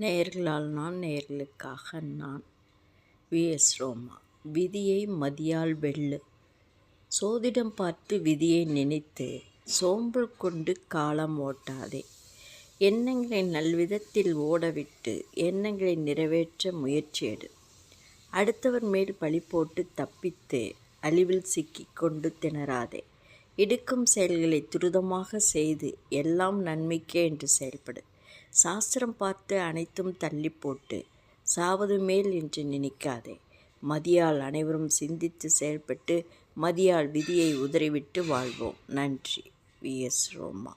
நேர்களால் நான் நேர்களுக்காக நான். விஎஸ் ரோமா விதியை மதியால் வெள்ளு சோதிடம் பார்த்து விதியை நினைத்து சோம்பல் கொண்டு காலம் ஓட்டாதே. எண்ணங்களை நல்விதத்தில் ஓடவிட்டு எண்ணங்களை நிறைவேற்ற முயற்சி எடு. அடுத்தவர் மேல் பழி போட்டு தப்பித்து அழிவில் சிக்கிக்கொண்டு திணறாதே. எடுக்கும் செயல்களை துரிதமாக செய்து எல்லாம் நன்மைக்கே என்று செயல்படு. சாஸ்திரம் பார்த்து அனைத்தும் தள்ளி போட்டு சாவது மேல் என்று நினைக்காதே. மதியால் அனைவரும் சிந்தித்து செயல்பட்டு மதியால் விதியை உதறிவிட்டு வாழ்வோம். நன்றி. வி. எஸ். ரோமா.